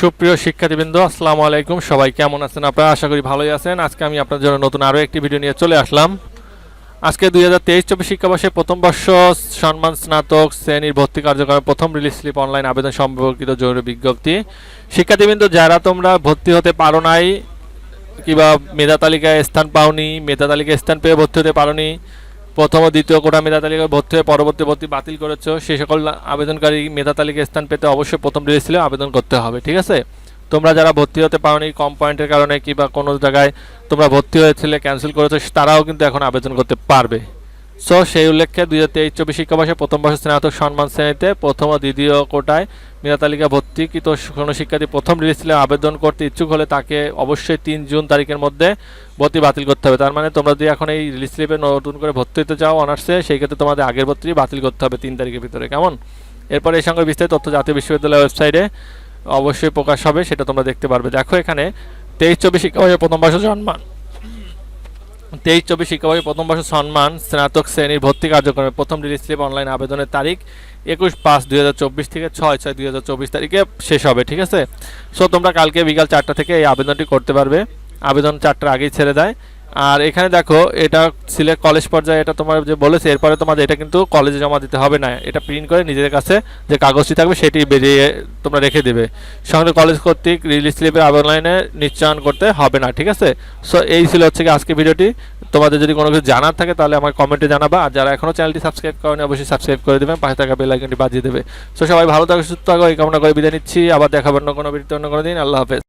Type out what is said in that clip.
সুপ্রিয় শিক্ষার্থীবৃন্দ, আসসালামু আলাইকুম। সবাই কেমন আছেন আপনারা? আশা করি ভালোই আছেন। আজকে আমি আপনাদের জন্য নতুন আরও একটি ভিডিও নিয়ে চলে আসলাম। আজকে দুই হাজার তেইশ চব্বিশ শিক্ষাবর্ষে প্রথম বর্ষ সম্মান স্নাতক শ্রেণির ভর্তি কার্যক্রমে প্রথম রিলিজ স্লিপ অনলাইন আবেদন সম্পর্কিত জরুরি বিজ্ঞপ্তি। শিক্ষার্থীবৃন্দ, যারা তোমরা ভর্তি হতে পারো নাই, কিংবা মেধা তালিকায় স্থান পাওনি, মেধা তালিকায় স্থান পেয়ে ভর্তি হতে পারোনি প্রথম ও দ্বিতীয় কোটা মেধা তালিকায় ভর্তি হয়ে পরবর্তী ভর্তি বাতিল করেছ সে সকল আবেদনকারী মেধা তালিকা স্থান পেতে অবশ্যই প্রথম ছিল আবেদন করতে হবে, ঠিক আছে? তোমরা যারা ভর্তি হতে পারোনি, কম পয়েন্টের কারণে কিংবা কোনো জায়গায় তোমরা ভর্তি হয়েছিলে ক্যান্সেল করেছ, তারাও কিন্তু এখন আবেদন করতে পারবে। সো সেই উল্লেখে দুই হাজার তেইশ চব্বিশ শিক্ষাবর্ষে প্রথম বর্ষ স্নাতক সম্মান শ্রেণীতে প্রথম ও দ্বিতীয় কোটায় মেধা তালিকা ভর্তিকৃত কোনো শিক্ষার্থী প্রথম স্লিপে আবেদন করতে ইচ্ছুক হলে তাকে অবশ্যই তিন জুন তারিখের মধ্যে ভর্তি বাতিল করতে হবে। তার মানে তোমরা যদি এখন এই রিলিজ স্লিপে নতুন করে ভর্তি হতে চাও অনার্সে সেই ক্ষেত্রে তোমাদের আগের ভর্তি বাতিল করতে হবে তিন তারিখের ভিতরে। কেমন? এরপরে এই সঙ্গে বিস্তারিত তথ্য জাতীয় বিশ্ববিদ্যালয়ের ওয়েবসাইটে অবশ্যই প্রকাশ হবে, সেটা তোমরা দেখতে পারবে। দেখো এখানে তেইশ চব্বিশ শিক্ষাবর্ষে প্রথম বর্ষ সম্মান তেইশ চব্বিশ শিক্ষাবর্ষে প্রথম বর্ষ সম্মান, স্নাতক শ্রেণির ভর্তি কার্যক্রমে প্রথম রিলিজ স্লিপ অনলাইন আবেদনের তারিখ একুশ পাঁচ দুই থেকে ছয় ছয় দুই তারিখে শেষ হবে, ঠিক আছে? সো তোমরা কালকে বিকাল চারটা থেকে এই আবেদনটি করতে পারবে। আবেদন চারটার আগেই ছেড়ে দেয়। আর এখানে দেখো, এটা সিলেক্ট কলেজ পর্যায়ে এটা তোমার যে বলেছে, এরপরে তোমাদের এটা কিন্তু কলেজে জমা দিতে হবে না। এটা প্রিন্ট করে নিজেদের কাছে যে কাগজটি থাকবে, সেটি বেরিয়ে তোমরা রেখে দেবে। সঙ্গে কলেজ কর্তৃক রিলিজ স্লিপের অনলাইনে নিশ্চয়ন করতে হবে না, ঠিক আছে? সো এই ছিল হচ্ছে কি আজকে ভিডিওটি তোমাদের যদি কোনো কিছু জানার থাকে, তাহলে আমার কমেন্টে জানাবা। আর যারা এখনও চ্যানেলটি সাবস্ক্রাইব করেনি, অবশ্যই সাবস্ক্রাইব করে দেবেন পাশে থাকা বেল আইকনটি বাজিয়ে দেবে। সো সবাই ভালো থাকো, সুস্থ থাকো, এই কামনা করে বিদায় নিচ্ছি। আবার দেখাবেন অন্য কোনো ভিডিওতে অন্য কোনো দিন। আল্লাহ হাফেজ।